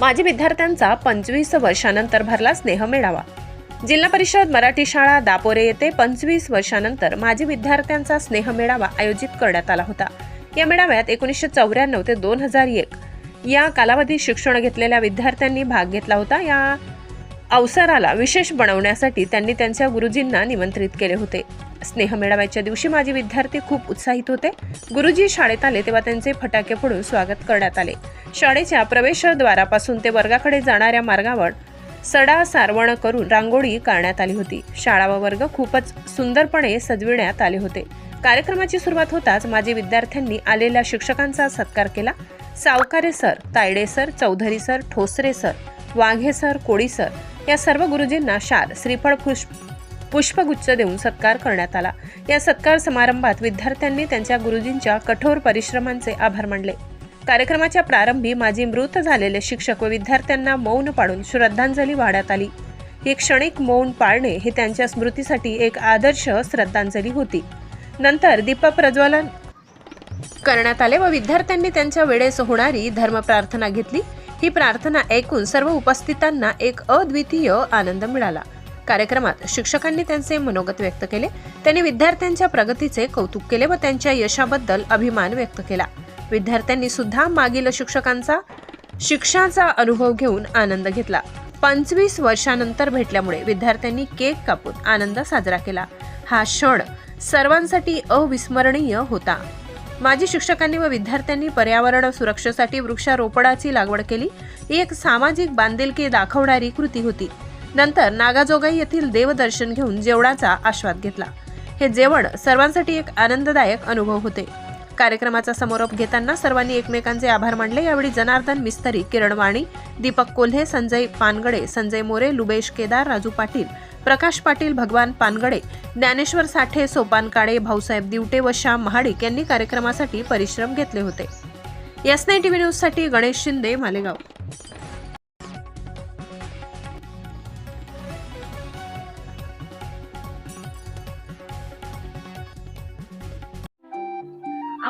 माजी विद्यार्थ्यांचा पंचवीस वर्षानंतर भरला स्नेह मेळावा. जिल्हा परिषद मराठी शाळा दापोरे येथे पंचवीस वर्षानंतर माजी विद्यार्थ्यांचा स्नेह मेळावा आयोजित करण्यात आला होता. या मेळाव्यात एकोणीसशे चौऱ्याण्णव ते दोन हजार एक या कालावधीत शिक्षण घेतलेल्या विद्यार्थ्यांनी भाग घेतला होता. या अवसराला विशेष बनवण्यासाठी त्यांनी त्यांच्या गुरुजींना निमंत्रित केले होते. स्नेह मेळाव्याच्या दिवशी माझे विद्यार्थी खूप उत्साहित होते. गुरुजी शाळेत आले तेव्हा त्यांचे फटाके फोडून स्वागत करण्यात आले. शाळेच्या प्रवेशद्वारापासून ते वर्गाकडे जाणाऱ्या मार्गावर सडा सारवण करून रांगोळी काढण्यात आली होती. शाळा व वर्ग खूपच सुंदरपणे सजविण्यात आले होते. कार्यक्रमाची सुरुवात होताच माझे विद्यार्थ्यांनी आलेल्या शिक्षकांचा सत्कार केला. Sawkare sir Tayade sir Chaudhari sir Thosare sir Waghe sir Koli sir या सर्व गुरुजींना शाल श्रीफळ पुष्प पुष्पगुच्छ देऊन सत्कार करण्यात आला. या सत्कार समारंभात विद्यार्थ्यांनी त्यांच्या गुरुजींच्या कठोर परिश्रमांचे आभार मानले. कार्यक्रमाच्या प्रारंभी माजी मृत झालेले शिक्षक व विद्यार्थ्यांना मौन पाडून श्रद्धांजली वाहण्यात आली. ही क्षणिक मौन पाळणे हे त्यांच्या स्मृतीसाठी एक आदर्श श्रद्धांजली होती. नंतर दीप प्रज्वलन करण्यात आले व विद्यार्थ्यांनी त्यांच्या वेळेस होणारी धर्म प्रार्थना घेतली. ही प्रार्थना ऐकून सर्व उपस्थितांना एक अद्वितीय आनंद मिळाला. कार्यक्रमात शिक्षकांनी त्यांचे मनोगत व्यक्त केले. त्यांनी विद्यार्थ्यांच्या प्रगतीचे कौतुक केले व त्यांच्या यशाबद्दल अभिमान व्यक्त केला. विद्यार्थ्यांनी सुद्धा मागील शिक्षकांचा शिक्षाचा अनुभव घेऊन आनंद घेतला. पंचवीस वर्षानंतर भेटल्यामुळे विद्यार्थ्यांनी केक कापून आनंद साजरा केला. हा क्षण सर्वांसाठी अविस्मरणीय होता. माजी शिक्षकांनी व विद्यार्थ्यांनी पर्यावरण सुरक्षेसाठी वृक्षारोपणाची लागवड केली. ही एक सामाजिक बांधिलकी दाखवणारी कृती होती. नंतर नागाजोगाई येथील देवदर्शन घेऊन जेवणाचा आस्वाद घेतला. हे जेवण सर्वांसाठी एक आनंददायक अनुभव होते. कार्यक्रमाचा समारोप घेताना सर्वांनी एकमेकांचे आभार मानले. यावेळी जनार्दन मिस्तरी किरण वाणी दीपक कोल्हे संजय पानगडे संजय मोरे लुबेश केदार राजू पाटील प्रकाश पाटील भगवान पानगडे ज्ञानेश्वर साठे सोपान काळे भाऊसाहेब दिवटे व श्याम महाडिक यांनी कार्यक्रमासाठी परिश्रम घेतले होते. एस नाईन टीव्ही न्यूजसाठी गणेश शिंदे मालेगाव.